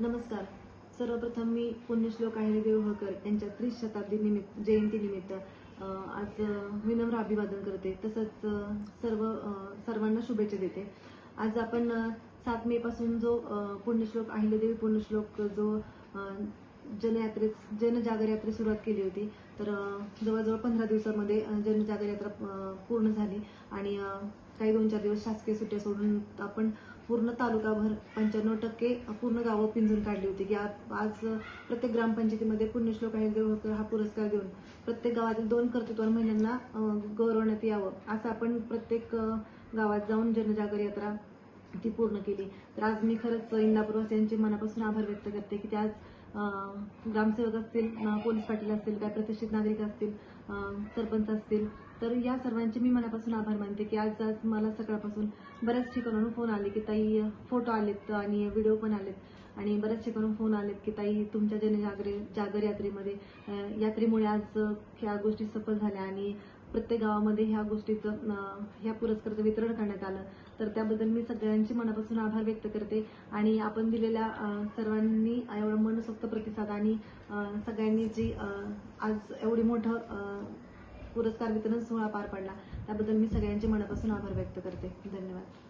नमस्कार. सर्वप्रथम मी पुण्यश्लोक आहे देवहकर यांच्या त्रिश शताब्दी निमित्त जयंती निमित्त आज विनम्र अभिवादन करते. तसंच सर्व सर्वांना शुभेच्छा देते. आज आपण सात मे पासून जो पुण्यश्लोक अहिल्यादेवी पुण्यश्लोक जो अ, जनयात्रे जनजागर यात्रे सुरुवात केली होती तर जवळजवळ पंधरा दिवसामध्ये जनजागर यात्रा पूर्ण झाली आणि काही दोन चार दिवस शासकीय सुट्ट्या सोडून आपण पूर्ण तालुकाभर पंच्याण्णव टक्के पूर्ण गावं पिंजून काढली होती. की आज आज प्रत्येक ग्रामपंचायतीमध्ये पुण्यश्लोक आहे देवळकर हा पुरस्कार देऊन प्रत्येक गावातील दोन कर्तृत्वान महिलांना गौरवण्यात यावं. असं आपण प्रत्येक गावात जाऊन जनजागर यात्रा ती पूर्ण केली. तर आज मी खरंच इंदापूरवासियांचे मनापासून आभार व्यक्त करते की ते आज ग्रामसेवक असतील पोलीस पाटील असतील काय प्रतिष्ठित नागरिक असतील सरपंच असतील तर या सर्वांचे मी मनापासून आभार मानते की आज आज मला सकाळपासून बऱ्याच ठिकाणाहून फोन आले की ताई फोटो आलेत आणि व्हिडिओ पण आलेत. आणि बऱ्याच ठिकाणून फोन आलेत की ताई तुमच्या जनजागरे जागर यात्रेमध्ये यात्रेमुळे आज ह्या गोष्टी सफल झाल्या आणि प्रत्येक गावामध्ये ह्या गोष्टीचं ह्या पुरस्काराचं वितरण करण्यात आलं. तर त्याबद्दल मी सगळ्यांची मनापासून आभार व्यक्त करते. आणि आपण दिलेल्या सर्वांनी एवढा मनसोक्त प्रतिसाद आणि सगळ्यांनी जी आज एवढी मोठं पुरस्कार वितरण सोहळा पार पडला त्याबद्दल मी सगळ्यांचे मनापासून आभार व्यक्त करते. धन्यवाद.